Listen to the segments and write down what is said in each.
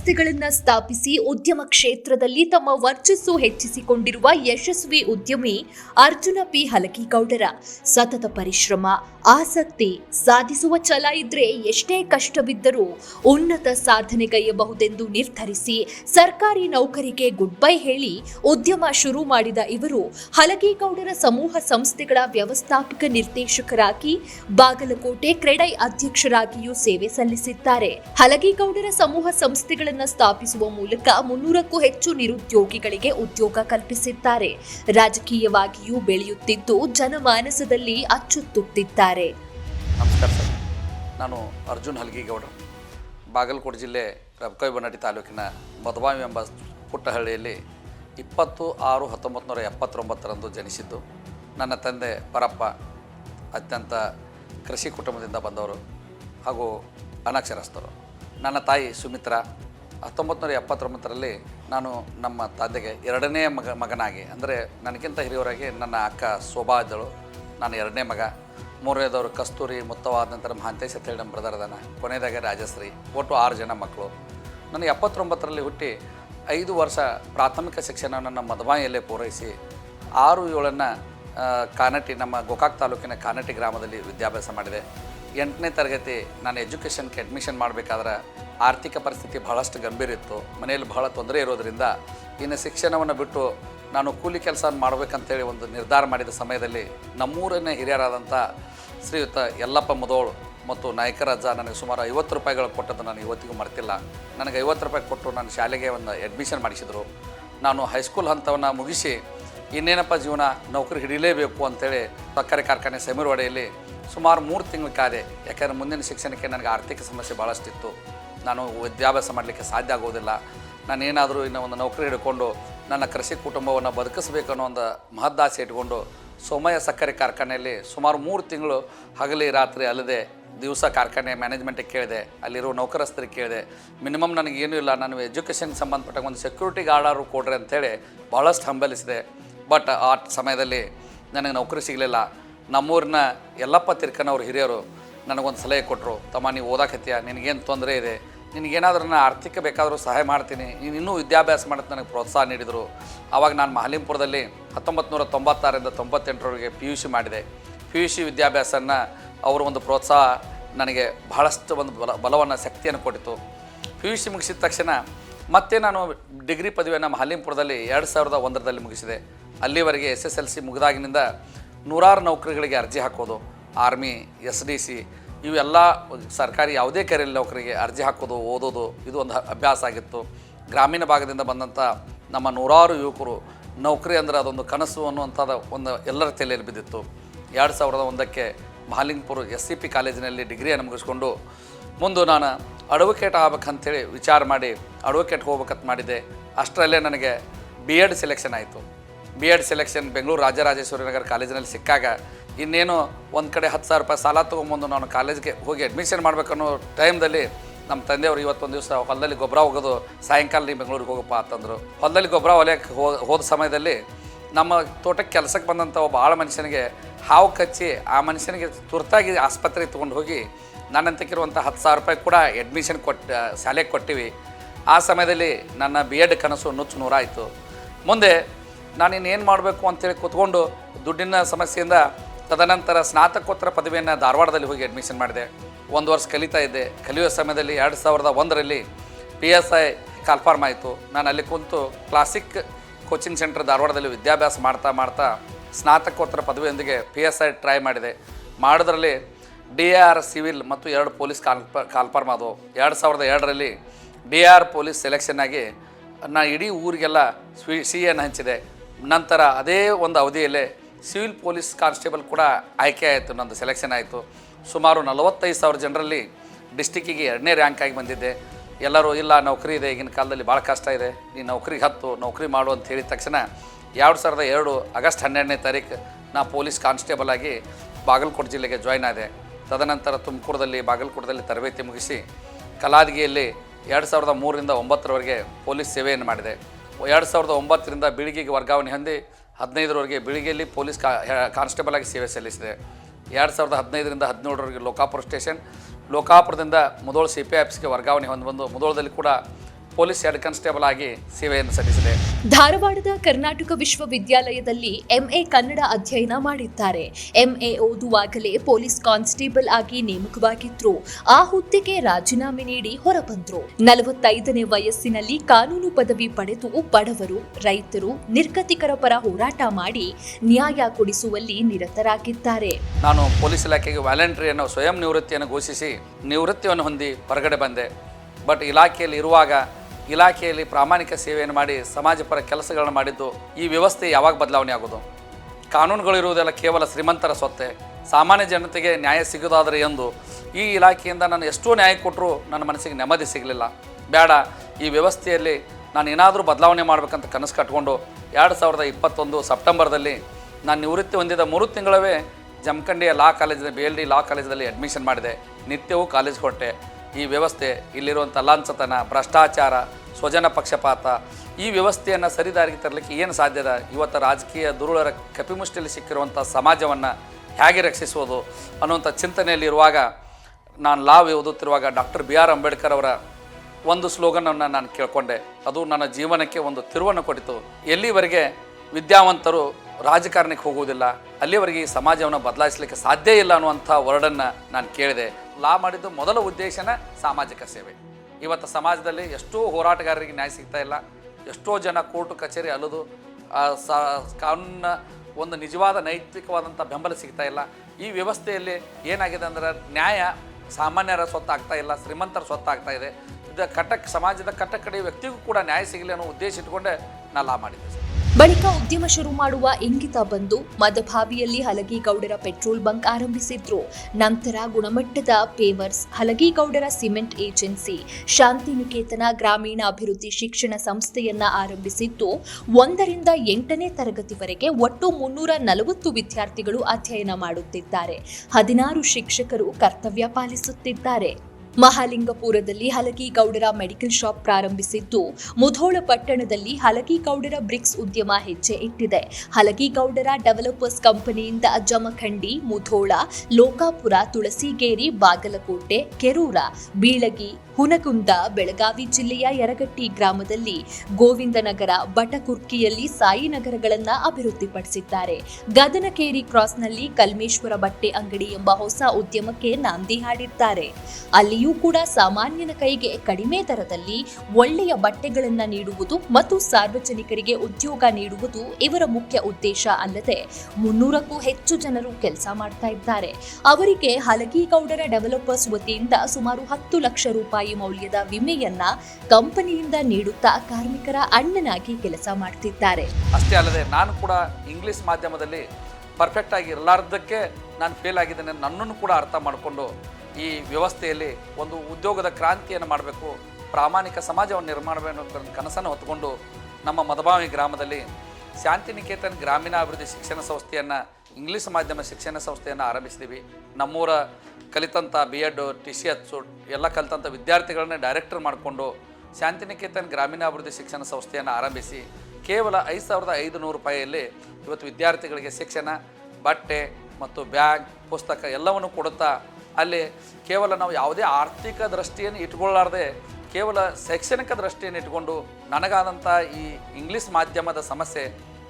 ಸಂಸ್ಥೆಗಳನ್ನ ಸ್ಥಾಪಿಸಿ ಉದ್ಯಮ ಕ್ಷೇತ್ರದಲ್ಲಿ ತಮ್ಮ ವರ್ಚಸ್ಸು ಹೆಚ್ಚಿಸಿಕೊಂಡಿರುವ ಯಶಸ್ವಿ ಉದ್ಯಮಿ ಅರ್ಜುನ ಪಿ. ಹಲಕಿಗೌಡರ. ಸತತ ಪರಿಶ್ರಮ, ಆಸಕ್ತಿ ಸಾಧಿಸುವ ಛಲ ಇದ್ರೆ ಎಷ್ಟೇ ಕಷ್ಟವಿದ್ದರೂ ಉನ್ನತ ಸಾಧನೆಗೈಯಬಹುದೆಂದು ನಿರ್ಧರಿಸಿ ಸರ್ಕಾರಿ ನೌಕರಿಗೆ ಗುಡ್ ಬೈ ಹೇಳಿ ಉದ್ಯಮ ಶುರು ಮಾಡಿದ ಇವರು ಹಲಗೇಗೌಡರ ಸಮೂಹ ಸಂಸ್ಥೆಗಳ ವ್ಯವಸ್ಥಾಪಕ ನಿರ್ದೇಶಕರಾಗಿ, ಬಾಗಲಕೋಟೆ ಕ್ರೆಡೈ ಅಧ್ಯಕ್ಷರಾಗಿಯೂ ಸೇವೆ ಸಲ್ಲಿಸಿದ್ದಾರೆ. ಹಲಗೇಗೌಡರ ಸಮೂಹ ಸಂಸ್ಥೆಗಳನ್ನು ಸ್ಥಾಪಿಸುವ ಮೂಲಕ ಮುನ್ನೂರಕ್ಕೂ ಹೆಚ್ಚು ನಿರುದ್ಯೋಗಿಗಳಿಗೆ ಉದ್ಯೋಗ ಕಲ್ಪಿಸಿದ್ದಾರೆ. ರಾಜಕೀಯವಾಗಿಯೂ ಬೆಳೆಯುತ್ತಿದ್ದು ಜನಮಾನಸದಲ್ಲಿ ಅಚ್ಚುತ್ತಿದ್ದಾರೆ ನಮಸ್ಕಾರ ಸರ್. ನಾನು ಅರ್ಜುನ್ ಹಲ್ಗಿಗೌಡ ಬಾಗಲಕೋಟೆ ಜಿಲ್ಲೆ ರಬಕೈ ಬನ್ನಡಿ ತಾಲೂಕಿನ ಬದವಾಮಿ ಎಂಬ ಪುಟ್ಟಹಳ್ಳಿಯಲ್ಲಿ ಇಪ್ಪತ್ತು ಆರು ಹತ್ತೊಂಬತ್ತು ನೂರ ಎಪ್ಪತ್ತೊಂಬತ್ತರಂದು ಜನಿಸಿದ್ದು. ನನ್ನ ತಂದೆ ಪರಪ್ಪ ಅತ್ಯಂತ ಕೃಷಿ ಕುಟುಂಬದಿಂದ ಬಂದವರು ಹಾಗೂ ಅನಕ್ಷರಸ್ಥರು. ನನ್ನ ತಾಯಿ ಸುಮಿತ್ರಾ ಹತ್ತೊಂಬತ್ತು ನೂರ ಎಪ್ಪತ್ತೊಂಬತ್ತರಲ್ಲಿ ನಾನು ನಮ್ಮ ತಂದೆಗೆ ಎರಡನೇ ಮಗ, ಮಗನಾಗಿ, ಅಂದರೆ ನನಗಿಂತ ಹಿರಿಯವರಾಗಿ ನನ್ನ ಅಕ್ಕ ಶೋಭಾ ಇದ್ದಳು. ನಾನು ಎರಡನೇ ಮಗ. ಮೂರನೇದವರು ಕಸ್ತೂರಿ ಮುತ್ತವಾದ ನಂತರ ಮಹಾಂತೇಶ್ ಅಂತ ಹೇಳಿ ನಮ್ಮ ಬ್ರದರ್ ಅದಾನ. ಕೊನೆಯದಾಗೆ ರಾಜಶ್ರೀ. ಒಟ್ಟು ಆರು ಜನ ಮಕ್ಕಳು. ನನಗೆ ಎಪ್ಪತ್ತೊಂಬತ್ತರಲ್ಲಿ ಹುಟ್ಟಿ ಐದು ವರ್ಷ ಪ್ರಾಥಮಿಕ ಶಿಕ್ಷಣವನ್ನು ನಮ್ಮ ಮದವಾಯಿಯಲ್ಲೇ ಪೂರೈಸಿ ಆರು ಏಳನ್ನು ಕಾನಟಿ ನಮ್ಮ ಗೋಕಾಕ್ ತಾಲೂಕಿನ ಕಾನಟಿ ಗ್ರಾಮದಲ್ಲಿ ವಿದ್ಯಾಭ್ಯಾಸ ಮಾಡಿದೆ. ಎಂಟನೇ ತರಗತಿ ನಾನು ಎಜುಕೇಷನ್ಗೆ ಅಡ್ಮಿಷನ್ ಮಾಡಬೇಕಾದ್ರೆ ಆರ್ಥಿಕ ಪರಿಸ್ಥಿತಿ ಬಹಳಷ್ಟು ಗಂಭೀರ ಇತ್ತು. ಮನೆಯಲ್ಲಿ ಬಹಳ ತೊಂದರೆ ಇರೋದರಿಂದ ಇನ್ನು ಶಿಕ್ಷಣವನ್ನು ಬಿಟ್ಟು ನಾನು ಕೂಲಿ ಕೆಲಸ ಮಾಡಬೇಕಂತೇಳಿ ಒಂದು ನಿರ್ಧಾರ ಮಾಡಿದ ಸಮಯದಲ್ಲಿ ನಮ್ಮೂರಿನ ಹಿರಿಯರಾದಂಥ ಶ್ರೀಯುತ ಯಲ್ಲಪ್ಪ ಮುದೋಳು ಮತ್ತು ನಾಯಕರಾಜ ನನಗೆ ಸುಮಾರು ಐವತ್ತು ರೂಪಾಯಿಗಳು ಕೊಟ್ಟದ್ದು ನಾನು ಇವತ್ತಿಗೂ ಮರ್ತಿಲ್ಲ. ನನಗೆ ಐವತ್ತು ರೂಪಾಯಿ ಕೊಟ್ಟು ನಾನು ಶಾಲೆಗೆ ಒಂದು ಅಡ್ಮಿಷನ್ ಮಾಡಿಸಿದರು. ನಾನು ಹೈಸ್ಕೂಲ್ ಹಂತವನ್ನು ಮುಗಿಸಿ ಇನ್ನೇನಪ್ಪ ಜೀವನ, ನೌಕರಿ ಹಿಡಿಲೇಬೇಕು ಅಂತೇಳಿ ಸಕ್ಕರೆ ಕಾರ್ಖಾನೆ ಸಮೀರ್ವಾಡೆಯಲ್ಲಿ ಸುಮಾರು ಮೂರು ತಿಂಗಳ ಕಾದೆ. ಯಾಕೆಂದರೆ ಮುಂದಿನ ಶಿಕ್ಷಣಕ್ಕೆ ನನಗೆ ಆರ್ಥಿಕ ಸಮಸ್ಯೆ ಭಾಳಷ್ಟಿತ್ತು ನಾನು ವಿದ್ಯಾಭ್ಯಾಸ ಮಾಡಲಿಕ್ಕೆ ಸಾಧ್ಯ ಆಗೋದಿಲ್ಲ. ನಾನೇನಾದರೂ ಇನ್ನು ಒಂದು ನೌಕರಿ ಹಿಡ್ಕೊಂಡು ನನ್ನ ಕೃಷಿ ಕುಟುಂಬವನ್ನು ಬದುಕಿಸಬೇಕು ಅನ್ನೋ ಒಂದು ಮಹದ್ದಾಸೆ ಇಟ್ಕೊಂಡು ಸೋಮಯ್ಯ ಸಕ್ಕರೆ ಕಾರ್ಖಾನೆಯಲ್ಲಿ ಸುಮಾರು ಮೂರು ತಿಂಗಳು ಹಗಲಿ ರಾತ್ರಿ ಅಲ್ಲದೆ ದಿವಸ ಕಾರ್ಖಾನೆ ಮ್ಯಾನೇಜ್ಮೆಂಟಿಗೆ ಕೇಳಿದೆ. ಅಲ್ಲಿರೋ ನೌಕರಸ್ಥರಿಗೆ ಕೇಳಿದೆ. ಮಿನಿಮಮ್ ನನಗೇನೂ ಇಲ್ಲ. ನಾನು ಎಜುಕೇಷನ್ಗೆ ಸಂಬಂಧಪಟ್ಟ ಒಂದು ಸೆಕ್ಯೂರಿಟಿ ಗಾರ್ಡಾರು ಕೊಡ್ರಿ ಅಂಥೇಳಿ ಭಾಳಷ್ಟು ಹಂಬಲಿಸಿದೆ. ಬಟ್ ಆ ಸಮಯದಲ್ಲಿ ನನಗೆ ನೌಕರಿ ಸಿಗಲಿಲ್ಲ. ನಮ್ಮೂರಿನ ಯಲ್ಲಪ್ಪ ತಿರ್ಕನವ್ರ ಹಿರಿಯರು ನನಗೊಂದು ಸಲಹೆ ಕೊಟ್ಟರು ತಮ್ಮ ನೀವು ಓದಾಕತ್ತೀಯ? ನಿನಗೇನು ತೊಂದರೆ ಇದೆ? ನಿನಗೇನಾದ್ರೂ ನಾನು ಆರ್ಥಿಕ ಬೇಕಾದರೂ ಸಹಾಯ ಮಾಡ್ತೀನಿ. ನೀನು ಇನ್ನೂ ವಿದ್ಯಾಭ್ಯಾಸ ಮಾಡೋದು ನನಗೆ ಪ್ರೋತ್ಸಾಹ ನೀಡಿದರು. ಆವಾಗ ನಾನು ಮಹಾಲಿಂಪುರದಲ್ಲಿ ಹತ್ತೊಂಬತ್ತು ನೂರ ತೊಂಬತ್ತಾರರಿಂದ ತೊಂಬತ್ತೆಂಟರವರೆಗೆ ಪಿ ಯು ಸಿ ಮಾಡಿದೆ. ಪಿ ಯು ಸಿ ವಿದ್ಯಾಭ್ಯಾಸನ ಅವರು ಒಂದು ಪ್ರೋತ್ಸಾಹ ನನಗೆ ಬಹಳಷ್ಟು ಒಂದು ಬಲ, ಬಲವನ್ನು, ಶಕ್ತಿಯನ್ನು ಕೊಟ್ಟಿತು ಪಿ ಯು ಸಿ ಮುಗಿಸಿದ ತಕ್ಷಣ ಮತ್ತೆ ನಾನು ಡಿಗ್ರಿ ಪದವಿಯನ್ನು ಮಹಾಲಿಂಪುರದಲ್ಲಿ ಎರಡು ಸಾವಿರದ ಒಂದರಲ್ಲಿ ಮುಗಿಸಿದೆ. ಅಲ್ಲಿವರೆಗೆ ಎಸ್ ಎಸ್ ಎಲ್ ಸಿ ಮುಗಿದಾಗಿನಿಂದ ನೂರಾರು ನೌಕರಿಗಳಿಗೆ ಅರ್ಜಿ ಹಾಕೋದು, ಆರ್ಮಿ, ಎಸ್ ಡಿ ಸಿ ಇವೆಲ್ಲ ಸರ್ಕಾರಿ ಯಾವುದೇ ಕರೆಯಲ್ಲಿ ನೌಕರಿಗೆ ಅರ್ಜಿ ಹಾಕೋದು, ಓದೋದು, ಇದು ಒಂದು ಅಭ್ಯಾಸ ಆಗಿತ್ತು. ಗ್ರಾಮೀಣ ಭಾಗದಿಂದ ಬಂದಂಥ ನಮ್ಮ ನೂರಾರು ಯುವಕರು ನೌಕರಿ ಅಂದರೆ ಅದೊಂದು ಕನಸು ಅನ್ನುವಂಥದ್ದು ಒಂದು ಎಲ್ಲರ ತಲೆಯಲ್ಲಿ ಬಿದ್ದಿತ್ತು. ಎರಡು ಸಾವಿರದ ಒಂದಕ್ಕೆ ಮಹಾಲಿಂಗಪುರ ಎಸ್ ಸಿ ಪಿ ಕಾಲೇಜಿನಲ್ಲಿ ಡಿಗ್ರಿಯನ್ನು ಮುಗಿಸ್ಕೊಂಡು ಮುಂದೆ ನಾನು ಅಡ್ವೊಕೇಟ್ ಆಗ್ಬೇಕಂತೇಳಿ ವಿಚಾರ ಮಾಡಿ ಅಡ್ವೊಕೇಟ್ ಹೋಗ್ಬೇಕಂತ ಮಾಡಿದ್ದೆ. ಅಷ್ಟರಲ್ಲೇ ನನಗೆ ಬಿ ಎಡ್ ಸೆಲೆಕ್ಷನ್ ಆಯಿತು. B Ed selection Bengaluru Rajarajeshwari Nagar ಕಾಲೇಜಿನಲ್ಲಿ ಸಿಕ್ಕಾಗ ಇನ್ನೇನು ಒಂದು ಕಡೆ ಹತ್ತು ಸಾವಿರ ರೂಪಾಯಿ ಸಾಲ ತೊಗೊಂಬಂದು ನಾನು ಕಾಲೇಜ್ಗೆ ಹೋಗಿ ಅಡ್ಮಿಷನ್ ಮಾಡ್ಬೇಕನ್ನೋ ಟೈಮ್ದಲ್ಲಿ ನಮ್ಮ ತಂದೆಯವರು ಇವತ್ತೊಂದು ದಿವಸ ಹೊಲದಲ್ಲಿ ಗೊಬ್ಬರ ಹೋಗೋದು ಸಾಯಂಕಾಲ ನೀವು ಬೆಂಗಳೂರಿಗೆ ಹೋಗಪ್ಪ ಅಂತಂದರು. ಹೊಲದಲ್ಲಿ ಗೊಬ್ಬರ ಹೊಲಿಯಕ್ಕೆ ಹೋದ ಸಮಯದಲ್ಲಿ ನಮ್ಮ ತೋಟಕ್ಕೆ ಕೆಲಸಕ್ಕೆ ಬಂದಂಥ ಒಬ್ಬ ಆಳ ಮನುಷ್ಯನಿಗೆ ಹಾವು ಕಚ್ಚಿ ಆ ಮನುಷ್ಯನಿಗೆ ತುರ್ತಾಗಿ ಆಸ್ಪತ್ರೆಗೆ ತೊಗೊಂಡು ಹೋಗಿ ನನ್ನಂತಕ್ಕಿರುವಂಥ ಹತ್ತು ಸಾವಿರ ರೂಪಾಯಿ ಕೂಡ ಅಡ್ಮಿಷನ್ ಕೊಟ್ಟು, ಶಾಲೆಗೆ ಕೊಟ್ಟಿವಿ. ಆ ಸಮಯದಲ್ಲಿ ನನ್ನ ಬಿ ಎಡ್ ಕನಸು ನುಚ್ಚು ನೂರಾಯಿತು. ಮುಂದೆ ನಾನು ಇನ್ನೇನು ಮಾಡಬೇಕು ಅಂತೇಳಿ ಕೂತ್ಕೊಂಡು ದುಡ್ಡಿನ ಸಮಸ್ಯೆಯಿಂದ ತದನಂತರ ಸ್ನಾತಕೋತ್ತರ ಪದವಿಯನ್ನು ಧಾರವಾಡದಲ್ಲಿ ಹೋಗಿ ಅಡ್ಮಿಷನ್ ಮಾಡಿದೆ. ಒಂದು ವರ್ಷ ಕಲಿತಾ ಇದ್ದೆ. ಕಲಿಯುವ ಸಮಯದಲ್ಲಿ ಎರಡು ಸಾವಿರದ ಒಂದರಲ್ಲಿ ಪಿ ಎಸ್ ಐ ಕಾಲ್ಫಾರ್ಮ್ ಆಯಿತು. ನಾನು ಅಲ್ಲಿ ಕುಂತು ಕ್ಲಾಸಿಕ್ ಕೋಚಿಂಗ್ ಸೆಂಟರ್ ಧಾರವಾಡದಲ್ಲಿ ವಿದ್ಯಾಭ್ಯಾಸ ಮಾಡ್ತಾ ಮಾಡ್ತಾ ಸ್ನಾತಕೋತ್ತರ ಪದವಿಯೊಂದಿಗೆ ಪಿ ಎಸ್ ಐ ಟ್ರೈ ಮಾಡಿದೆ. ಮಾಡೋದ್ರಲ್ಲಿ ಡಿ ಆರ್ ಸಿವಿಲ್ ಮತ್ತು ಎರಡು ಪೊಲೀಸ್ ಕಾಲ್ಪ ಕಾಲ್ಫಾರ್ಮ್ ಅದು ಎರಡು ಸಾವಿರದ ಎರಡರಲ್ಲಿ ಡಿ ಆರ್ ಪೊಲೀಸ್ ಸೆಲೆಕ್ಷನ್ ಆಗಿ ನಾ ಇಡೀ ಊರಿಗೆಲ್ಲ ಸ್ವೀ ಸಿ ಎನ್ ಹಂಚಿದೆ. ನಂತರ ಅದೇ ಒಂದು ಅವಧಿಯಲ್ಲೇ ಸಿವಿಲ್ ಪೊಲೀಸ್ ಕಾನ್ಸ್ಟೇಬಲ್ ಕೂಡ ಆಯ್ಕೆ ಆಯಿತು, ನಂದು ಸೆಲೆಕ್ಷನ್ ಆಯಿತು. ಸುಮಾರು ನಲವತ್ತೈದು ಸಾವಿರ ಜನರಲ್ಲಿ ಡಿಸ್ಟಿಕ್ಕಿಗೆ ಎರಡನೇ ರ್ಯಾಂಕ್ ಆಗಿ ಬಂದಿದ್ದೆ. ಎಲ್ಲರೂ, ಇಲ್ಲ, ನೌಕರಿ ಇದೆ, ಈಗಿನ ಕಾಲದಲ್ಲಿ ಭಾಳ ಕಷ್ಟ ಇದೆ ನೀ ನೌಕರಿಗೆ ಹತ್ತು, ನೌಕರಿ ಮಾಡು ಅಂತ ಹೇಳಿದ ತಕ್ಷಣ ಎರಡು ಸಾವಿರದ ಎರಡು ಆಗಸ್ಟ್ ಹನ್ನೆರಡನೇ ತಾರೀಕು ನಾ ಪೊಲೀಸ್ ಕಾನ್ಸ್ಟೇಬಲ್ ಆಗಿ ಬಾಗಲಕೋಟೆ ಜಿಲ್ಲೆಗೆ ಜಾಯ್ನ್ ಆದೆ. ತದನಂತರ ತುಮಕೂರದಲ್ಲಿ, ಬಾಗಲಕೋಟದಲ್ಲಿ ತರಬೇತಿ ಮುಗಿಸಿ ಕಲಾದಗಿಯಲ್ಲಿ ಎರಡು ಸಾವಿರದ ಮೂರರಿಂದ ಒಂಬತ್ತರವರೆಗೆ ಪೊಲೀಸ್ ಸೇವೆಯನ್ನು ಮಾಡಿದೆ. ಎರಡು ಸಾವಿರದ ಒಂಬತ್ತರಿಂದ ಬೀಳಿಗೆಗೆ ವರ್ಗಾವಣೆ ಹೊಂದಿ ಹದಿನೈದರವರೆಗೆ ಬೀಳಿಗೆಯಲ್ಲಿ ಪೊಲೀಸ್ ಕಾ ಕಾನ್ಸ್ಟೇಬಲ್ ಆಗಿ ಸೇವೆ ಸಲ್ಲಿಸಿದೆ. ಎರಡು ಸಾವಿರದ ಹದಿನೈದರಿಂದ ಹದಿನೇಳರವರೆಗೆ ಲೋಕಾಪುರ ಸ್ಟೇಷನ್, ಲೋಕಾಪುರದಿಂದ ಮುದೋಳ ಸಿ ಪಿ ಆಫೀಸ್ಗೆ ವರ್ಗಾವಣೆ ಹೊಂದಿ ಬಂದು ಮುದೋಳದಲ್ಲಿ ಕೂಡ ಪೊಲೀಸ್ ಹೆಡ್ ಕಾನ್ಸ್ಟೇಬಲ್ ಆಗಿ ಸೇವೆಯನ್ನು ಸಲ್ಲಿಸಿದೆ. ಧಾರವಾಡದ ಕರ್ನಾಟಕ ವಿಶ್ವವಿದ್ಯಾಲಯದಲ್ಲಿ ಎಂಎ ಕನ್ನಡ ಅಧ್ಯಯನ ಮಾಡಿದ್ದಾರೆ. ಎಂಎ ಓದುವಾಗಲೇ ಪೊಲೀಸ್ ಕಾನ್ಸ್ಟೇಬಲ್ ಆಗಿ ನೇಮಕವಾಗಿದ್ರು. ಆ ಹುದ್ದೆಗೆ ರಾಜೀನಾಮೆ ನೀಡಿ ಹೊರಬಂದ್ರು. ನಲವತ್ತೈದನೇ ವಯಸ್ಸಿನಲ್ಲಿ ಕಾನೂನು ಪದವಿ ಪಡೆದು ಬಡವರು ರೈತರು ನಿರ್ಗತಿಕರ ಪರ ಹೋರಾಟ ಮಾಡಿ ನ್ಯಾಯ ಕೊಡಿಸುವಲ್ಲಿ ನಿರತರಾಗಿದ್ದಾರೆ. ನಾನು ಪೊಲೀಸ್ ಇಲಾಖೆಗೆ ವ್ಯಾಲೆಂಟ್ರಿಯನ್ನು ಸ್ವಯಂ ನಿವೃತ್ತಿಯನ್ನು ಘೋಷಿಸಿ ನಿವೃತ್ತಿಯನ್ನು ಹೊಂದಿ ಹೊರಗಡೆ ಬಂದೆ. ಬಟ್ ಇಲಾಖೆಯಲ್ಲಿ ಇರುವಾಗ ಇಲಾಖೆಯಲ್ಲಿ ಪ್ರಾಮಾಣಿಕ ಸೇವೆಯನ್ನು ಮಾಡಿ ಸಮಾಜ ಪರ ಕೆಲಸಗಳನ್ನು ಮಾಡಿದ್ದು ಈ ವ್ಯವಸ್ಥೆ ಯಾವಾಗ ಬದಲಾವಣೆ ಆಗೋದು? ಕಾನೂನುಗಳಿರುವುದೆಲ್ಲ ಕೇವಲ ಶ್ರೀಮಂತರ ಸ್ವತ್ತೆ? ಸಾಮಾನ್ಯ ಜನತೆಗೆ ನ್ಯಾಯ ಸಿಗೋದಾದರೆ ಎಂದು ಈ ಇಲಾಖೆಯಿಂದ ನಾನು ಎಷ್ಟೋ ನ್ಯಾಯ ಕೊಟ್ಟರೂ ನನ್ನ ಮನಸ್ಸಿಗೆ ನೆಮ್ಮದಿ ಸಿಗಲಿಲ್ಲ. ಬೇಡ, ಈ ವ್ಯವಸ್ಥೆಯಲ್ಲಿ ನಾನು ಏನಾದರೂ ಬದಲಾವಣೆ ಮಾಡಬೇಕಂತ ಕನಸು ಕಟ್ಕೊಂಡು ಎರಡು ಸಾವಿರದ ಇಪ್ಪತ್ತೊಂದು ಸೆಪ್ಟೆಂಬರ್ದಲ್ಲಿ ನಾನು ನಿವೃತ್ತಿ ಹೊಂದಿದ ಮೂರು ತಿಂಗಳವೇ ಜಮಖಂಡಿಯ ಲಾ ಕಾಲೇಜಿನ, ಬಿ ಎಲ್ ಡಿ ಲಾ ಕಾಲೇಜಲ್ಲಿ ಅಡ್ಮಿಷನ್ ಮಾಡಿದೆ. ನಿತ್ಯವೂ ಕಾಲೇಜ್ ಕೊಟ್ಟೆ ಈ ವ್ಯವಸ್ಥೆ ಇಲ್ಲಿರುವಂಥ ಲಾಂಛತನ, ಭ್ರಷ್ಟಾಚಾರ, ಸ್ವಜನ ಪಕ್ಷಪಾತ, ಈ ವ್ಯವಸ್ಥೆಯನ್ನು ಸರಿದಾರಿಗೆ ತರಲಿಕ್ಕೆ ಏನು ಸಾಧ್ಯದ ಇವತ್ತು ರಾಜಕೀಯ ದುರುಳರ ಕಪಿಮುಷ್ಟಿಯಲ್ಲಿ ಸಿಕ್ಕಿರುವಂಥ ಸಮಾಜವನ್ನು ಹೇಗೆ ರಕ್ಷಿಸುವುದು ಅನ್ನುವಂಥ ಚಿಂತನೆಯಲ್ಲಿರುವಾಗ ನಾನು ಲಾವ್ ಓದುತ್ತಿರುವಾಗ ಡಾಕ್ಟರ್ ಬಿ ಆರ್ ಅಂಬೇಡ್ಕರ್ ಅವರ ಒಂದು ಸ್ಲೋಗನನ್ನು ನಾನು ಕೇಳಿಕೊಂಡೆ. ಅದು ನನ್ನ ಜೀವನಕ್ಕೆ ಒಂದು ತಿರುವನ್ನು ಕೊಟ್ಟಿತು. ಎಲ್ಲಿವರೆಗೆ ವಿದ್ಯಾವಂತರು ರಾಜಕಾರಣಕ್ಕೆ ಹೋಗುವುದಿಲ್ಲ, ಅಲ್ಲಿವರೆಗೆ ಈ ಸಮಾಜವನ್ನು ಬದಲಾಯಿಸಲಿಕ್ಕೆ ಸಾಧ್ಯ ಇಲ್ಲ ಅನ್ನುವಂಥ ವರ್ಡನ್ನು ನಾನು ಕೇಳಿದೆ. ಲಾ ಮಾಡಿದ್ದು ಮೊದಲ ಉದ್ದೇಶನ ಸಾಮಾಜಿಕ ಸೇವೆ. ಇವತ್ತು ಸಮಾಜದಲ್ಲಿ ಎಷ್ಟೋ ಹೋರಾಟಗಾರರಿಗೆ ನ್ಯಾಯ ಸಿಗ್ತಾ ಇಲ್ಲ. ಎಷ್ಟೋ ಜನ ಕೋರ್ಟು ಕಚೇರಿ ಅಲ್ಲದು ಸ, ಕಾನೂನಿನ ಒಂದು ನಿಜವಾದ ನೈತಿಕವಾದಂಥ ಬೆಂಬಲ ಸಿಗ್ತಾ ಇಲ್ಲ. ಈ ವ್ಯವಸ್ಥೆಯಲ್ಲಿ ಏನಾಗಿದೆ ಅಂದ್ರೆ ನ್ಯಾಯ ಸಾಮಾನ್ಯರ ಸ್ವತ್ತಾಗ್ತಾ ಇಲ್ಲ, ಶ್ರೀಮಂತರ ಸ್ವತ್ತಾಗ್ತಾ ಇದೆ. ಇದು ಕಟಕ್ ಸಮಾಜದ ಕಟ್ಟಕಡೆ ವ್ಯಕ್ತಿಗೂ ಕೂಡ ನ್ಯಾಯ ಸಿಗಲಿ ಅನ್ನೋ ಉದ್ದೇಶ ಇಟ್ಕೊಂಡೆ ನಾ ಲಾ ಮಾಡಿದ್ದೆ ಬಳಿಕ ಉದ್ಯಮ ಶುರು ಮಾಡುವ ಇಂಗಿತ ಬಂದು ಮದಭಾವಿಯಲ್ಲಿ ಹಲಗಿಗೌಡರ ಪೆಟ್ರೋಲ್ ಬಂಕ್ ಆರಂಭಿಸಿದ್ರು. ನಂತರ ಗುಣಮಟ್ಟದ pavers, Halagigoudar cement agency, Shantiniketan ಗ್ರಾಮೀಣ ಅಭಿವೃದ್ಧಿ ಶಿಕ್ಷಣ ಸಂಸ್ಥೆಯನ್ನ ಆರಂಭಿಸಿದ್ದು, ಒಂದರಿಂದ ಎಂಟನೇ ತರಗತಿವರೆಗೆ ಒಟ್ಟು ಮುನ್ನೂರ ನಲವತ್ತು ವಿದ್ಯಾರ್ಥಿಗಳು ಅಧ್ಯಯನ ಮಾಡುತ್ತಿದ್ದಾರೆ. ಹದಿನಾರು ಶಿಕ್ಷಕರು ಕರ್ತವ್ಯ ಪಾಲಿಸುತ್ತಿದ್ದಾರೆ. ಮಹಾಲಿಂಗಪುರದಲ್ಲಿ ಹಲಗಿಗೌಡರ ಮೆಡಿಕಲ್ ಶಾಪ್ ಪ್ರಾರಂಭಿಸಿದ್ದು. ಮುಧೋಳ ಪಟ್ಟಣದಲ್ಲಿ ಹಲಗಿಗೌಡರ ಬ್ರಿಕ್ಸ್ ಉದ್ಯಮ ಹೆಜ್ಜೆ ಇಟ್ಟಿದೆ. ಹಲಗಿಗೌಡರ ಡೆವಲಪರ್ಸ್ ಕಂಪನಿಯಿಂದ ಜಮಖಂಡಿ, ಮುಧೋಳ, ಲೋಕಾಪುರ, ತುಳಸಿಗೇರಿ, ಬಾಗಲಕೋಟೆ, ಕೆರೂರ, ಬೀಳಗಿ ಹುನಗುಂದ ಬೆಳಗಾವಿ ಜಿಲ್ಲೆಯ ಯರಗಟ್ಟಿ ಗ್ರಾಮದಲ್ಲಿ ಗೋವಿಂದನಗರ ಬಟಕುರ್ಕಿಯಲ್ಲಿ ಸಾಯಿನಗರಗಳನ್ನು ಅಭಿವೃದ್ಧಿಪಡಿಸಿದ್ದಾರೆ. ಗದನಕೇರಿ ಕ್ರಾಸ್ನಲ್ಲಿ ಕಲ್ಮೇಶ್ವರ ಬಟ್ಟೆ ಅಂಗಡಿ ಎಂಬ ಹೊಸ ಉದ್ಯಮಕ್ಕೆ ನಾಂದಿ ಹಾಡಿದ್ದಾರೆ. ಅಲ್ಲಿಯೂ ಕೂಡ ಸಾಮಾನ್ಯನ ಕೈಗೆ ಕಡಿಮೆ ದರದಲ್ಲಿ ಒಳ್ಳೆಯ ಬಟ್ಟೆಗಳನ್ನು ನೀಡುವುದು ಮತ್ತು ಸಾರ್ವಜನಿಕರಿಗೆ ಉದ್ಯೋಗ ನೀಡುವುದು ಇವರ ಮುಖ್ಯ ಉದ್ದೇಶ ಅಲ್ಲದೆ ಮುನ್ನೂರಕ್ಕೂ ಹೆಚ್ಚು ಜನರು ಕೆಲಸ ಮಾಡ್ತಾ ಇದ್ದಾರೆ. ಅವರಿಗೆ ಹಲಗಿಗೌಡರ ಡೆವಲಪರ್ಸ್ ವತಿಯಿಂದ ಸುಮಾರು ಹತ್ತು ಲಕ್ಷ ರೂಪಾಯಿ ಮೌಲ್ಯದ ವಿಮೆಯನ್ನ ಕಂಪನಿಯಿಂದ ನೀಡುತ್ತಾ ಕಾರ್ಮಿಕರ ಅಣ್ಣನಾಗಿ ಕೆಲಸ ಮಾಡ್ತಿದ್ದಾರೆ. ಅಷ್ಟೇ ಅಲ್ಲದೆ ನಾನು ಕೂಡ ಇಂಗ್ಲಿಷ್ ಮಾಧ್ಯಮದಲ್ಲಿ ಪರ್ಫೆಕ್ಟ್ ಆಗಿ ಇರಲಾರ್ದಕ್ಕೆ ನಾನು ಫೇಲ್ ಆಗಿದ್ದೇನೆ ನನ್ನನ್ನು ಕೂಡ ಅರ್ಥ ಮಾಡಿಕೊಂಡು ಈ ವ್ಯವಸ್ಥೆಯಲ್ಲಿ ಒಂದು ಉದ್ಯೋಗದ ಕ್ರಾಂತಿಯನ್ನು ಮಾಡಬೇಕು, ಪ್ರಾಮಾಣಿಕ ಸಮಾಜವನ್ನು ನಿರ್ಮಾಣ ಕನಸನ್ನು ಹೊತ್ತುಕೊಂಡು ನಮ್ಮ ಮದಭಾವಿ ಗ್ರಾಮದಲ್ಲಿ ಶಾಂತಿನಿಕೇತನ್ ಗ್ರಾಮೀಣ ಅಭಿವೃದ್ಧಿ ಶಿಕ್ಷಣ ಸಂಸ್ಥೆಯನ್ನು, ಇಂಗ್ಲೀಷ್ ಮಾಧ್ಯಮ ಶಿಕ್ಷಣ ಸಂಸ್ಥೆಯನ್ನು ಆರಂಭಿಸಿದ್ದೀವಿ ನಮ್ಮೂರ ಕಲಿತಂಥ B Ed T C H ಎಲ್ಲ ಕಲಿತಂಥ ವಿದ್ಯಾರ್ಥಿಗಳನ್ನ ಡೈರೆಕ್ಟರ್ ಮಾಡಿಕೊಂಡು ಶಾಂತಿನಿಕೇತನ್ ಗ್ರಾಮೀಣಾಭಿವೃದ್ಧಿ ಶಿಕ್ಷಣ ಸಂಸ್ಥೆಯನ್ನು ಆರಂಭಿಸಿ, ಕೇವಲ ಐದು ಸಾವಿರದ ಐದು ನೂರು ರೂಪಾಯಿಯಲ್ಲಿ ಇವತ್ತು ವಿದ್ಯಾರ್ಥಿಗಳಿಗೆ ಶಿಕ್ಷಣ, ಬಟ್ಟೆ ಮತ್ತು ಬ್ಯಾಗ್, ಪುಸ್ತಕ ಎಲ್ಲವನ್ನು ಕೊಡುತ್ತಾ ಅಲ್ಲಿ ಕೇವಲ ನಾವು ಯಾವುದೇ ಆರ್ಥಿಕ ದೃಷ್ಟಿಯನ್ನು ಇಟ್ಕೊಳ್ಳಾರ್ದೆ ಕೇವಲ ಶೈಕ್ಷಣಿಕ ದೃಷ್ಟಿಯನ್ನು ಇಟ್ಕೊಂಡು ನನಗಾದಂಥ ಈ ಇಂಗ್ಲೀಷ್ ಮಾಧ್ಯಮದ ಸಮಸ್ಯೆ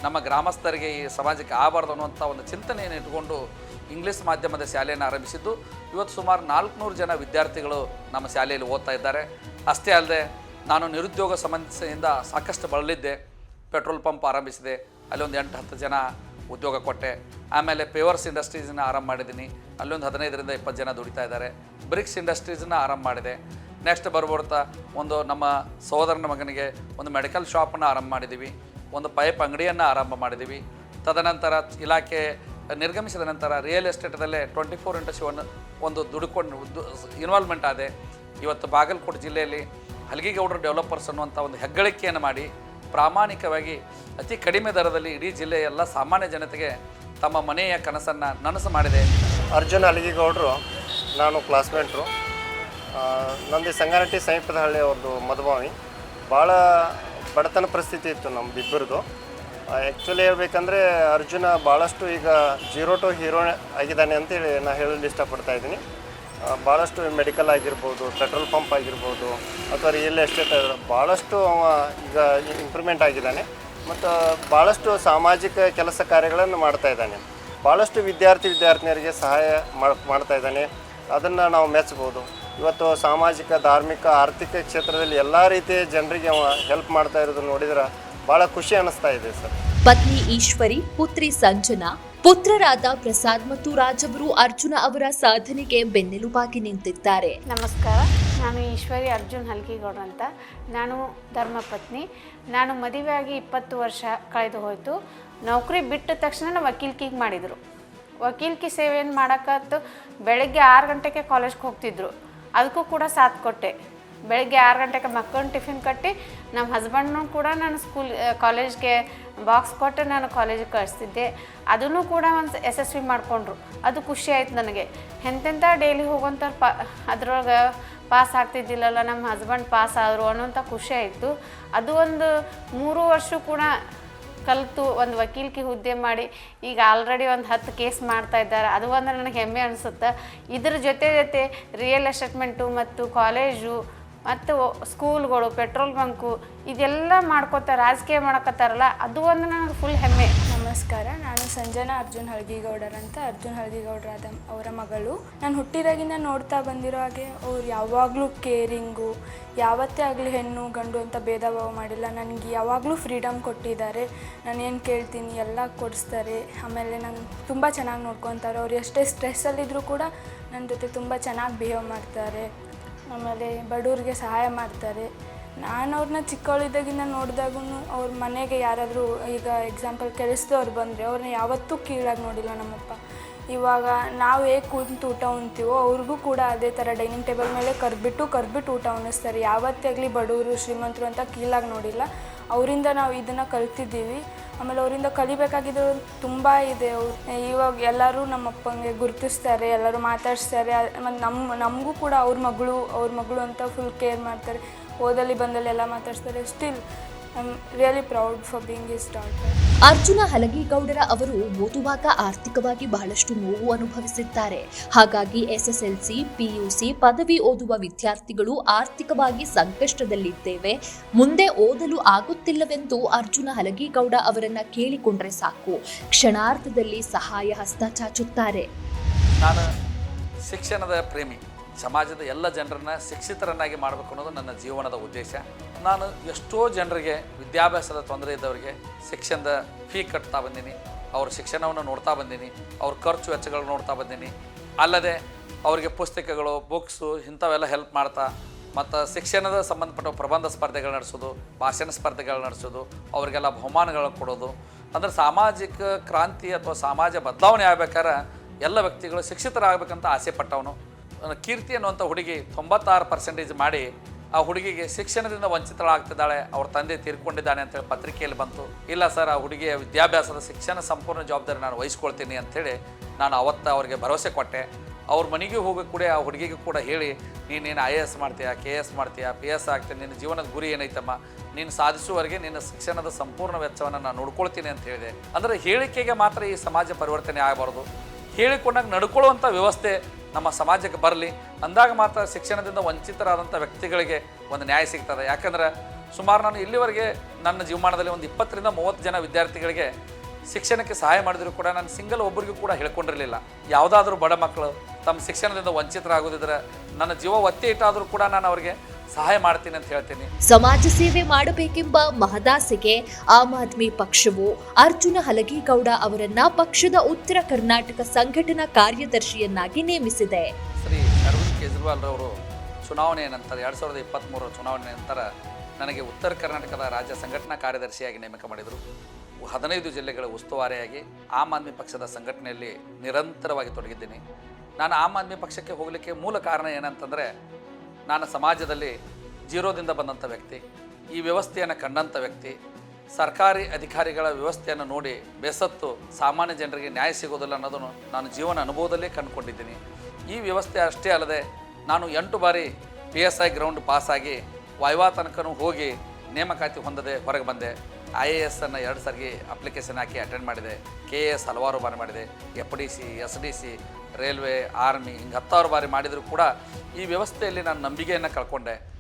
ನಮ್ಮ ಗ್ರಾಮಸ್ಥರಿಗೆ, ಈ ಸಮಾಜಕ್ಕೆ ಆಗಬಾರ್ದು ಅನ್ನುವಂಥ ಒಂದು ಚಿಂತನೆಯನ್ನು ಇಟ್ಕೊಂಡು ಇಂಗ್ಲೀಷ್ ಮಾಧ್ಯಮದ ಶಾಲೆಯನ್ನು ಆರಂಭಿಸಿದ್ದು. ಇವತ್ತು ಸುಮಾರು ನಾಲ್ಕುನೂರು ಜನ ವಿದ್ಯಾರ್ಥಿಗಳು ನಮ್ಮ ಶಾಲೆಯಲ್ಲಿ ಓದ್ತಾ ಇದ್ದಾರೆ. ಅಷ್ಟೇ ಅಲ್ಲದೆ ನಾನು ನಿರುದ್ಯೋಗ ಸಮಸ್ಯೆಯಿಂದ ಸಾಕಷ್ಟು ಬಳಲಿದ್ದೆ. ಪೆಟ್ರೋಲ್ ಪಂಪ್ ಆರಂಭಿಸಿದೆ. ಅಲ್ಲಿ ಒಂದು ಎಂಟು, ಹತ್ತು ಜನ ಉದ್ಯೋಗ ಕೊಟ್ಟೆ. ಆಮೇಲೆ ಪೇವರ್ಸ್ ಇಂಡಸ್ಟ್ರೀಸನ್ನ ಆರಂಭ ಮಾಡಿದ್ದೀನಿ. ಅಲ್ಲೊಂದು ಹದಿನೈದರಿಂದ ಇಪ್ಪತ್ತು ಜನ ದುಡಿತಾ ಇದ್ದಾರೆ. ಬ್ರಿಕ್ಸ್ ಇಂಡಸ್ಟ್ರೀಸನ್ನ ಆರಂಭ ಮಾಡಿದೆ. ನೆಕ್ಸ್ಟ್ ಬರ್ಬರ್ತಾ ಒಂದು ನಮ್ಮ ಸಹೋದರನ ಮಗನಿಗೆ ಒಂದು ಮೆಡಿಕಲ್ ಶಾಪನ್ನು ಆರಂಭ ಮಾಡಿದ್ದೀವಿ ಒಂದು ಪೈಪ್ ಅಂಗಡಿಯನ್ನು ಆರಂಭ ಮಾಡಿದ್ದೀವಿ ತದನಂತರ ಇಲಾಖೆ ನಿರ್ಗಮಿಸಿದ ನಂತರ ರಿಯಲ್ ಎಸ್ಟೇಟದಲ್ಲೇ ಟ್ವೆಂಟಿ ಫೋರ್ ಇಂಟು ಸೆವೆನ್ ಒಂದು ದುಡ್ಕೊಂಡು ಇನ್ವಾಲ್ವ್ಮೆಂಟ್ ಆದೆ. ಇವತ್ತು ಬಾಗಲಕೋಟೆ ಜಿಲ್ಲೆಯಲ್ಲಿ ಹಲಗಿಗೌಡರು ಡೆವಲಪರ್ಸ್ ಅನ್ನುವಂಥ ಒಂದು ಹೆಗ್ಗಳಿಕೆಯನ್ನು ಮಾಡಿ ಪ್ರಾಮಾಣಿಕವಾಗಿ ಅತಿ ಕಡಿಮೆ ದರದಲ್ಲಿ ಇಡೀ ಜಿಲ್ಲೆಯ ಎಲ್ಲ ಸಾಮಾನ್ಯ ಜನತೆಗೆ ತಮ್ಮ ಮನೆಯ ಕನಸನ್ನು ನನಸು ಮಾಡಿದೆ. ಅರ್ಜುನ್ ಹಲಗಿಗೌಡರು, ನಾನು ಕ್ಲಾಸ್ಮೇಟ್ರು. ನಂದು ಸಂಗಾರಟ್ಟಿ ಸಮೀಪದ ಹಳ್ಳಿ ಅವ್ರದ್ದು ಮಧುಬಾವಿ ಭಾಳ ಬಡತನ ಪರಿಸ್ಥಿತಿ ಇತ್ತು ನಮ್ದು ಆ್ಯಕ್ಚುಲಿ ಹೇಳ್ಬೇಕಂದ್ರೆ ಅರ್ಜುನ ಭಾಳಷ್ಟು ಈಗ ಜೀರೋ ಟು ಹೀರೋ ಆಗಿದ್ದಾನೆ ಅಂತೇಳಿ ನಾನು ಹೇಳಲು ಇಷ್ಟಪಡ್ತಾ ಇದ್ದೀನಿ. ಭಾಳಷ್ಟು ಮೆಡಿಕಲ್ ಆಗಿರ್ಬೋದು ಪೆಟ್ರೋಲ್ ಪಂಪ್ ಆಗಿರ್ಬೋದು, ಅಥವಾ ರಿಯಲ್ ಎಸ್ಟೇಟ್ ಭಾಳಷ್ಟು ಅವ ಈಗ ಇಂಪ್ರೂವ್ಮೆಂಟ್ ಆಗಿದ್ದಾನೆ. ಮತ್ತು ಭಾಳಷ್ಟು ಸಾಮಾಜಿಕ ಕೆಲಸ ಕಾರ್ಯಗಳನ್ನು ಮಾಡ್ತಾ ಇದ್ದಾನೆ. ಭಾಳಷ್ಟು ವಿದ್ಯಾರ್ಥಿ ವಿದ್ಯಾರ್ಥಿನಿಯರಿಗೆ ಸಹಾಯ ಮಾಡ್- ಮಾಡ್ತಾ ಇದ್ದಾನೆ. ಅದನ್ನು ನಾವು ಮೆಚ್ಚಬೋದು ಇವತ್ತು ಸಾಮಾಜಿಕ ಧಾರ್ಮಿಕ ಆರ್ಥಿಕ ಕ್ಷೇತ್ರದಲ್ಲಿ ಎಲ್ಲ ರೀತಿಯ ಜನರಿಗೆ ಅವ ಹೆಲ್ಪ್ ಮಾಡ್ತಾ ಇರೋದು ನೋಡಿದ್ರೆ ಭಾಳ ಖುಷಿ ಅನಿಸ್ತಾ ಇದೆ ಸರ್. ಪತ್ನಿ ಈಶ್ವರಿ ಪುತ್ರಿ ಸಂಜನಾ ಪುತ್ರರಾದ ಪ್ರಸಾದ್ ಮತ್ತು ರಾಜವರು ಅವರು ಅರ್ಜುನ ಅವರ ಸಾಧನೆಗೆ ಬೆನ್ನೆಲುಬಾಗಿ ನಿಂತಿದ್ದಾರೆ. ನಮಸ್ಕಾರ ನಾನು ಈಶ್ವರಿ ಅರ್ಜುನ್ ಹಲ್ಕಿಗೌಡ್ರ ಅಂತ. ನಾನು ಧರ್ಮಪತ್ನಿ ನಾನು ಮದುವೆಯಾಗಿ ಇಪ್ಪತ್ತು ವರ್ಷ ಕಳೆದು ಹೋಯಿತು. ನೌಕರಿ ಬಿಟ್ಟ ತಕ್ಷಣ ವಕೀಲ್ಕಿಗೆ ಮಾಡಿದರು. ವಕೀಲ್ಕಿ ಸೇವೆಯನ್ನು ಮಾಡೋಕ್ಕತ್ತು ಬೆಳಗ್ಗೆ ಆರು ಗಂಟೆಗೆ ಕಾಲೇಜ್ಗೆ ಹೋಗ್ತಿದ್ರು. ಅದಕ್ಕೂ ಕೂಡ ಸಾಥ್ ಕೊಟ್ಟೆ. ಬೆಳಗ್ಗೆ ಆರು ಗಂಟೆಗೆ ಮಕ್ಕಳನ್ನ ಟಿಫಿನ್ ಕಟ್ಟಿ, ನಮ್ಮ ಹಸ್ಬೆಂಡ್ನೂ ಕೂಡ ನಾನು ಸ್ಕೂಲ್ ಕಾಲೇಜ್ಗೆ ಬಾಕ್ಸ್ ಕೊಟ್ಟು ನಾನು ಕಾಲೇಜಿಗೆ ಕಳಿಸ್ತಿದ್ದೆ. ಅದನ್ನು ಕೂಡ ಒಂದು ಯಶಸ್ವಿ ಮಾಡಿಕೊಂಡ್ರು. ಅದು ಖುಷಿ ಆಯ್ತು ನನಗೆ. ಎಂತೆಂಥ ಡೈಲಿ ಹೋಗುವಂಥ ಪ, ಅದ್ರೊಳಗೆ ಪಾಸ್ ಆಗ್ತಿದ್ದಿಲ್ಲಲ್ಲ, ನಮ್ಮ ಹಸ್ಬೆಂಡ್ ಪಾಸ್ ಆದರು ಅನ್ನೋಂಥ ಖುಷಿ ಆಯಿತು. ಅದು ಒಂದು ಮೂರು ವರ್ಷ ಕೂಡ ಕಲಿತು ಒಂದು ವಕೀಲ್ಕಿ ಹುದ್ದೆ ಮಾಡಿ ಈಗ ಆಲ್ರೆಡಿ ಒಂದು ಹತ್ತು ಕೇಸ್ ಮಾಡ್ತಾ ಇದ್ದಾರೆ. ಅದು ಅಂದ್ರೆ ನನಗೆ ಹೆಮ್ಮೆ ಅನಿಸುತ್ತೆ. ಇದ್ರ ಜೊತೆ ಜೊತೆ ರಿಯಲ್ ಎಸ್ಟೇಟ್ಮೆಂಟು ಮತ್ತು ಕಾಲೇಜು ಮತ್ತು ಸ್ಕೂಲ್ಗಳು ಪೆಟ್ರೋಲ್ ಬಂಕು ಇದೆಲ್ಲ ಮಾಡ್ಕೋತಾರೆ ರಾಜಕೀಯ ಮಾಡಕತ್ತಾರಲ್ಲ, ಅದು ಒಂದು ನನಗೆ ಫುಲ್ ಹೆಮ್ಮೆ. ನಮಸ್ಕಾರ, ನಾನು ಸಂಜನಾ ಅರ್ಜುನ್ ಹಳ್ಗಿಗೌಡರ್ ಅಂತ. ಅರ್ಜುನ್ ಹಳಗಿಗೌಡರಾದ ಅವರ ಮಗಳು. ನಾನು ಹುಟ್ಟಿದಾಗಿಂದ ನೋಡ್ತಾ ಬಂದಿರೋ ಹಾಗೆ, ಅವ್ರು ಯಾವಾಗಲೂ ಕೇರಿಂಗು, ಯಾವತ್ತೇ ಆಗಲಿ ಹೆಣ್ಣು, ಗಂಡು ಅಂತ ಭೇದ ಭಾವ ಮಾಡಿಲ್ಲ. ನನಗೆ ಯಾವಾಗಲೂ ಫ್ರೀಡಮ್ ಕೊಟ್ಟಿದ್ದಾರೆ. ನಾನು ಏನು ಕೇಳ್ತೀನಿ? ಎಲ್ಲ ಕೊಡಿಸ್ತಾರೆ. ಆಮೇಲೆ ನಾನು ತುಂಬ ಚೆನ್ನಾಗಿ ನೋಡ್ಕೊತಾರೆ. ಅವ್ರು ಎಷ್ಟೇ ಸ್ಟ್ರೆಸ್ಸಲ್ಲಿದ್ದರೂ ಕೂಡ ನನ್ನ ಜೊತೆ ತುಂಬ ಚೆನ್ನಾಗಿ ಬಿಹೇವ್ ಮಾಡ್ತಾರೆ. ಆಮೇಲೆ ಬಡವ್ರಿಗೆ ಸಹಾಯ ಮಾಡ್ತಾರೆ. ನಾನು ಅವ್ರನ್ನ ಚಿಕ್ಕವಳಿದ್ದಾಗಿಂದ ನೋಡಿದಾಗೂ ಅವ್ರ ಮನೆಗೆ ಯಾರಾದರೂ ಈಗ ಎಕ್ಸಾಂಪಲ್ ಕೆಲಸದವ್ರು ಬಂದರೆ ಅವ್ರನ್ನ ಯಾವತ್ತೂ ಕೀಳಾಗಿ ನೋಡಿಲ್ಲ ನಮ್ಮಪ್ಪ. ಇವಾಗ ನಾವು ಹೇಗೆ ಕೂತು ಊಟ ಉಣ್ತೀವೋ ಅವ್ರಿಗೂ ಕೂಡ ಅದೇ ಥರ ಡೈನಿಂಗ್ ಟೇಬಲ್ ಮೇಲೆ ಕರ್ಬಿಟ್ಟು ಕರ್ಬಿಟ್ಟು ಊಟ ಉಣಿಸ್ತಾರೆ. ಯಾವತ್ತೇ ಆಗಲಿ ಬಡವರು, ಶ್ರೀಮಂತರು ಅಂತ ಕೀಳಾಗಿ ನೋಡಿಲ್ಲ. ಅವರಿಂದ ನಾವು ಇದನ್ನು ಕಲ್ತಿದ್ದೀವಿ. ಆಮೇಲೆ ಅವರಿಂದ ಕಲಿಬೇಕಾಗಿದ್ದು ತುಂಬ ಇದೆ ಅವ್ರು. ಇವಾಗ ಎಲ್ಲರೂ ನಮ್ಮ ಅಪ್ಪಂಗೆ ಗುರುತಿಸ್ತಾರೆ, ಎಲ್ಲರೂ ಮಾತಾಡಿಸ್ತಾರೆ. ಮತ್ತು ನಮ್ಮ ನಮಗೂ ಕೂಡ ಅವ್ರ ಮಗಳು ಅವ್ರ ಮಗಳು ಅಂತ ಫುಲ್ ಕೇರ್ ಮಾಡ್ತಾರೆ. ಓದಲ್ಲಿ ಬಂದಲ್ಲಿ ಎಲ್ಲ ಮಾತಾಡಿಸ್ತಾರೆ. Still I am really proud for being his daughter Arjuna Halagigoudar ಅವರು ಓದುವಾಗ ಆರ್ಥಿಕವಾಗಿ ಬಹಳಷ್ಟು ನೋವು ಅನುಭವಿಸಿದ್ದಾರೆ ಹಾಗಾಗಿ ಎಸ್ಎಸ್ಎಲ್ಸಿ ಪಿಯುಸಿ ಪದವಿ ಓದುವ ವಿದ್ಯಾರ್ಥಿಗಳು ಆರ್ಥಿಕವಾಗಿ ಸಂಕಷ್ಟದಲ್ಲಿದ್ದೇವೆ. ಮುಂದೆ ಓದಲು ಆಗುತ್ತಿಲ್ಲವೆಂದು ಅರ್ಜುನ ಹಲಗಿಗೌಡ ಅವರನ್ನ ಕೇಳಿಕೊಂಡ್ರೆ ಸಾಕು. ಕ್ಷಣಾರ್ಧದಲ್ಲಿ ಸಹಾಯ ಹಸ್ತ ಚಾಚುತ್ತಾರೆ. ನಾನು ಶಿಕ್ಷಣದ ಪ್ರೇಮಿ. ಸಮಾಜದ ಎಲ್ಲ ಜನರನ್ನ ಶಿಕ್ಷಿತರನ್ನಾಗಿ ಮಾಡಬೇಕು ಅನ್ನೋದು ನನ್ನ ಜೀವನದ ಉದ್ದೇಶ. ನಾನು ಎಷ್ಟೋ ಜನರಿಗೆ ವಿದ್ಯಾಭ್ಯಾಸದ ತೊಂದರೆ ಇದ್ದವರಿಗೆ ಶಿಕ್ಷಣದ ಫೀ ಕಟ್ತಾ ಬಂದೀನಿ. ಅವ್ರ ಶಿಕ್ಷಣವನ್ನು ನೋಡ್ತಾ ಬಂದೀನಿ. ಅವ್ರ ಖರ್ಚು ವೆಚ್ಚಗಳು ನೋಡ್ತಾ ಬಂದೀನಿ. ಅಲ್ಲದೆ ಅವರಿಗೆ ಪುಸ್ತಕಗಳು ಬುಕ್ಸು ಇಂಥವೆಲ್ಲ ಹೆಲ್ಪ್ ಮಾಡ್ತಾ ಮತ್ತು ಶಿಕ್ಷಣದ ಸಂಬಂಧಪಟ್ಟ ಪ್ರಬಂಧ ಸ್ಪರ್ಧೆಗಳು ನಡೆಸೋದು, ಭಾಷಣ ಸ್ಪರ್ಧೆಗಳು ನಡೆಸೋದು, ಅವರಿಗೆಲ್ಲ ಬಹುಮಾನಗಳನ್ನು ಕೊಡೋದು. ಅಂದರೆ ಸಾಮಾಜಿಕ ಕ್ರಾಂತಿ ಅಥವಾ ಸಮಾಜ ಬದಲಾವಣೆ ಆಗ್ಬೇಕಾದ್ರೆ ಎಲ್ಲ ವ್ಯಕ್ತಿಗಳು ಶಿಕ್ಷಿತರಾಗಬೇಕಂತ ಆಸೆ ಪಟ್ಟವನು. ಕೀರ್ತಿ ಅನ್ನುವಂಥ ಹುಡುಗಿ ತೊಂಬತ್ತಾರು ಪರ್ಸೆಂಟೇಜ್ ಮಾಡಿ ಆ ಹುಡುಗಿಗೆ ಶಿಕ್ಷಣದಿಂದ ವಂಚಿತಳಾಗ್ತಿದ್ದಾಳೆ. ಅವ್ರ ತಂದೆ ತೀರ್ಕೊಂಡಿದ್ದಾನೆ ಅಂತೇಳಿ ಪತ್ರಿಕೆಯಲ್ಲಿ ಬಂತು. ಇಲ್ಲ ಸರ್, ಆ ಹುಡುಗಿಯ ವಿದ್ಯಾಭ್ಯಾಸದ ಶಿಕ್ಷಣ ಸಂಪೂರ್ಣ ಜವಾಬ್ದಾರಿ ನಾನು ವಹಿಸ್ಕೊಳ್ತೀನಿ ಅಂಥೇಳಿ ನಾನು ಅವತ್ತು ಅವ್ರಿಗೆ ಭರವಸೆ ಕೊಟ್ಟೆ. ಅವ್ರ ಮನೆಗೆ ಹೋಗಿ ಕೂಡ ಆ ಹುಡುಗಿಗೆ ಕೂಡ ಹೇಳಿ, ನೀನೇನು ಐ ಎ ಎಸ್ ಮಾಡ್ತೀಯಾ ಕೆ ಎಸ್ ಮಾಡ್ತೀಯಾ ಪಿ ಎಸ್ ಆಗ್ತೀನಿ, ನಿನ್ನ ಜೀವನದ ಗುರಿ ಏನೈತಮ್ಮ, ನೀನು ಸಾಧಿಸುವವರೆಗೆ ನಿನ್ನ ಶಿಕ್ಷಣದ ಸಂಪೂರ್ಣ ವೆಚ್ಚವನ್ನು ನಾನು ನೋಡ್ಕೊಳ್ತೀನಿ ಅಂತ ಹೇಳಿದೆ. ಅಂದರೆ ಹೇಳಿಕೆಗೆ ಮಾತ್ರ ಈ ಸಮಾಜ ಪರಿವರ್ತನೆ ಆಗಬಾರ್ದು. ಹೇಳಿಕೊಂಡಾಗ ನಡ್ಕೊಳ್ಳುವಂಥ ವ್ಯವಸ್ಥೆ ನಮ್ಮ ಸಮಾಜಕ್ಕೆ ಬರಲಿ. ಅಂದಾಗ ಮಾತ್ರ ಶಿಕ್ಷಣದಿಂದ ವಂಚಿತರಾದಂಥ ವ್ಯಕ್ತಿಗಳಿಗೆ ಒಂದು ನ್ಯಾಯ ಸಿಗ್ತದೆ. ಯಾಕಂದ್ರೆ ಸುಮಾರು ನಾನು ಇಲ್ಲಿವರೆಗೆ ನನ್ನ ಜೀವಮಾನದಲ್ಲಿ ಒಂದು ಇಪ್ಪತ್ತರಿಂದ ಮೂವತ್ತು ಜನ ವಿದ್ಯಾರ್ಥಿಗಳಿಗೆ ಶಿಕ್ಷಣಕ್ಕೆ ಸಹಾಯ ಮಾಡಿದರೂ ಕೂಡ ನಾನು ಸಿಂಗಲ್ ಒಬ್ಬರಿಗೂ ಕೂಡ ಹೇಳ್ಕೊಂಡಿರಲಿಲ್ಲ. ಯಾವುದಾದ್ರೂ ಬಡ ಮಕ್ಕಳು ತಮ್ಮ ಶಿಕ್ಷಣದಿಂದ ವಂಚಿತರಾಗೋದಿದ್ರೆ ನನ್ನ ಜೀವ ಒತ್ತೆ ಇಟ್ಟಾದರೂ ಕೂಡ ನಾನು ಅವರಿಗೆ ಸಹಾಯ ಮಾಡ್ತೀನಿ ಅಂತ ಹೇಳ್ತೀನಿ. ಸಮಾಜ ಸೇವೆ ಮಾಡಬೇಕೆಂಬ ಮಹದಾಸೆಗೆ ಆಮ್ ಆದ್ಮಿ ಪಕ್ಷವು ಅರ್ಜುನ ಹಲಗಿಗೌಡ ಅವರನ್ನ ಪಕ್ಷದ ಉತ್ತರ ಕರ್ನಾಟಕ ಸಂಘಟನಾ ಕಾರ್ಯದರ್ಶಿಯನ್ನಾಗಿ ನೇಮಿಸಿದೆ. ಶ್ರೀ ಅರವಿಂದ್ ಕೇಜ್ರಿವಾಲ್ ರವರು ಚುನಾವಣೆಯ ನಂತರ ಎರಡ್ ಸಾವಿರದ ಇಪ್ಪತ್ತ್ಮೂರರ ಚುನಾವಣೆ ನಂತರ ನನಗೆ ಉತ್ತರ ಕರ್ನಾಟಕದ ರಾಜ್ಯ ಸಂಘಟನಾ ಕಾರ್ಯದರ್ಶಿಯಾಗಿ ನೇಮಕ ಮಾಡಿದರು. ಹದಿನೈದು ಜಿಲ್ಲೆಗಳ ಉಸ್ತುವಾರಿಯಾಗಿ ಆಮ್ ಆದ್ಮಿ ಪಕ್ಷದ ಸಂಘಟನೆಯಲ್ಲಿ ನಿರಂತರವಾಗಿ ತೊಡಗಿದ್ದೀನಿ. ನಾನು ಆಮ್ ಆದ್ಮಿ ಪಕ್ಷಕ್ಕೆ ಹೋಗಲಿಕ್ಕೆ ಮೂಲ ಕಾರಣ ಏನಂತಂದರೆ ನಾನು ಸಮಾಜದಲ್ಲಿ ಜೀರೋದಿಂದ ಬಂದಂಥ ವ್ಯಕ್ತಿ, ಈ ವ್ಯವಸ್ಥೆಯನ್ನು ಕಂಡಂಥ ವ್ಯಕ್ತಿ, ಸರ್ಕಾರಿ ಅಧಿಕಾರಿಗಳ ವ್ಯವಸ್ಥೆಯನ್ನು ನೋಡಿ ಬೆಸತ್ತು ಸಾಮಾನ್ಯ ಜನರಿಗೆ ನ್ಯಾಯ ಸಿಗೋದಿಲ್ಲ ಅನ್ನೋದನ್ನು ನಾನು ಜೀವನ ಅನುಭವದಲ್ಲೇ ಕಂಡುಕೊಂಡಿದ್ದೀನಿ. ಈ ವ್ಯವಸ್ಥೆ ಅಷ್ಟೇ ಅಲ್ಲದೆ ನಾನು ಎಂಟು ಬಾರಿ ಪಿ ಎಸ್ ಐ ಗ್ರೌಂಡ್ ಪಾಸಾಗಿ ವಾಯ್ವಾ ತನಕನೂ ಹೋಗಿ ನೇಮಕಾತಿ ಹೊಂದದೆ ಹೊರಗೆ ಬಂದೆ. ಐ ಎ ಎಸ್ ಅನ್ನು ಎರಡು ಸಾರಿ ಅಪ್ಲಿಕೇಶನ್ ಹಾಕಿ ಅಟೆಂಡ್ ಮಾಡಿದೆ. ಕೆ ಎ ಎಸ್ ಹಲವಾರು ಬಾರಿ ಮಾಡಿದೆ. F D C S D C railway army ಹಿಂಗೆ ಹತ್ತಾರು ಬಾರಿ ಮಾಡಿದರೂ ಕೂಡ ಈ ವ್ಯವಸ್ಥೆಯಲ್ಲಿ ನಾನು ನಂಬಿಕೆಯನ್ನು ಕಳ್ಕೊಂಡೆ.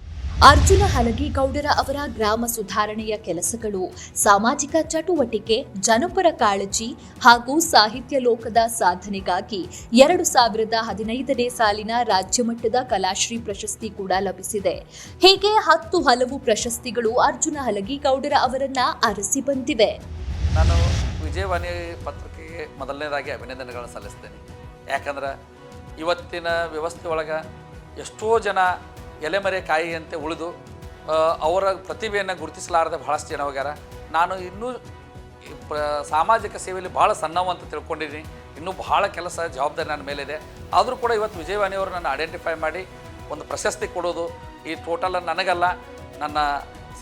ಅರ್ಜುನ ಹಲಗಿಗೌಡರ ಅವರ ಗ್ರಾಮ ಸುಧಾರಣೆಯ ಕೆಲಸಗಳು ಸಾಮಾಜಿಕ ಚಟುವಟಿಕೆ ಜನಪರ ಕಾಳಜಿ ಹಾಗೂ ಸಾಹಿತ್ಯ ಲೋಕದ ಸಾಧನೆಗಾಗಿ ಎರಡು ಸಾವಿರದ ಹದಿನೈದನೇ ಸಾಲಿನ ರಾಜ್ಯಮಟ್ಟದ ಕಲಾಶ್ರೀ ಪ್ರಶಸ್ತಿ ಕೂಡ ಲಭಿಸಿದೆ. ಹೀಗೆ ಹತ್ತು ಹಲವು ಪ್ರಶಸ್ತಿಗಳು ಅರ್ಜುನ ಹಲಗಿಗೌಡರ ಅವರನ್ನ ಅರಸಿ ಬಂದಿವೆ. ನಾನು ವಿಜಯವಾಣಿ ಪತ್ರಿಕೆಗೆ ಮೊದಲನೇದಾಗಿ ಅಭಿನಂದನೆಗಳನ್ನು ಸಲ್ಲಿಸ್ತೇನೆ. ಯಾಕಂದ್ರೆ ಇವತ್ತಿನ ವ್ಯವಸ್ಥೆ ಒಳಗೆ ಎಷ್ಟೋ ಜನ ಎಲೆಮರೆ ಕಾಯಿಯಂತೆ ಉಳಿದು ಅವರ ಪ್ರತಿಭೆಯನ್ನು ಗುರುತಿಸಲಾರದೆ ಬಹಳಷ್ಟು ಜನ ಹೋಗ್ಯಾರ. ನಾನು ಇನ್ನೂ ಸಾಮಾಜಿಕ ಸೇವೆಯಲ್ಲಿ ಭಾಳ ಸಣ್ಣವು ಅಂತ ತಿಳ್ಕೊಂಡಿದ್ದೀನಿ ಇನ್ನೂ ಬಹಳ ಕೆಲಸ ಜವಾಬ್ದಾರಿ ನನ್ನ ಮೇಲಿದೆ. ಆದರೂ ಕೂಡ ಇವತ್ತು ವಿಜಯವಾಣಿಯವರು ನನ್ನ ಐಡೆಂಟಿಫೈ ಮಾಡಿ ಒಂದು ಪ್ರಶಸ್ತಿ ಕೊಡೋದು ಈ ಟೋಟಲ್ ನನಗಲ್ಲ. ನನ್ನ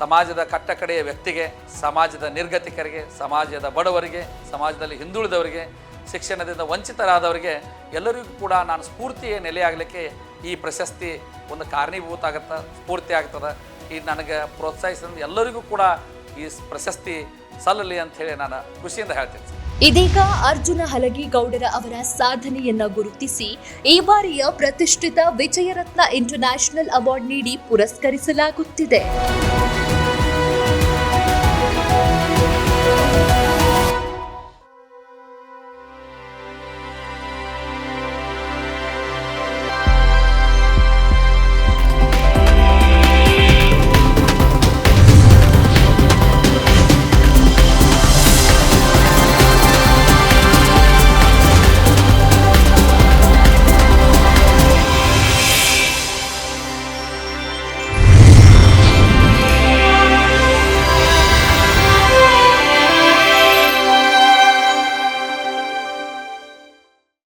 ಸಮಾಜದ ಕಟ್ಟಕಡೆಯ ವ್ಯಕ್ತಿಗೆ, ಸಮಾಜದ ನಿರ್ಗತಿಕರಿಗೆ, ಸಮಾಜದ ಬಡವರಿಗೆ, ಸಮಾಜದಲ್ಲಿ ಹಿಂದುಳಿದವರಿಗೆ ಶಿಕ್ಷಣದಿಂದ ವಂಚಿತರಾದವರಿಗೆ ಎಲ್ಲರಿಗೂ ಕೂಡ ನಾನು ಸ್ಫೂರ್ತಿಯ ನೆಲೆಯಾಗಲಿಕ್ಕೆ ಈ ಪ್ರಶಸ್ತಿ ಒಂದು ಕಾರಣೀಭೂತ ಆಗುತ್ತೆ, ಸ್ಫೂರ್ತಿ ಆಗ್ತದೆ. ಈ ನನಗೆ ಪ್ರೋತ್ಸಾಹಿಸಿದ ಎಲ್ಲರಿಗೂ ಕೂಡ ಈ ಪ್ರಶಸ್ತಿ ಸಲ್ಲಲಿ ಅಂತ ಹೇಳಿ ನಾನು ಖುಷಿಯಿಂದ ಹೇಳ್ತೇನೆ. ಇದೀಗ ಅರ್ಜುನ ಹಲಗಿ ಗೌಡರ ಅವರ ಸಾಧನೆಯನ್ನ ಗುರುತಿಸಿ ಈ ಬಾರಿಯ ಪ್ರತಿಷ್ಠಿತ ವಿಜಯರತ್ನ ಇಂಟರ್ನ್ಯಾಷನಲ್ ಅವಾರ್ಡ್ ನೀಡಿ ಪುರಸ್ಕರಿಸಲಾಗುತ್ತಿದೆ.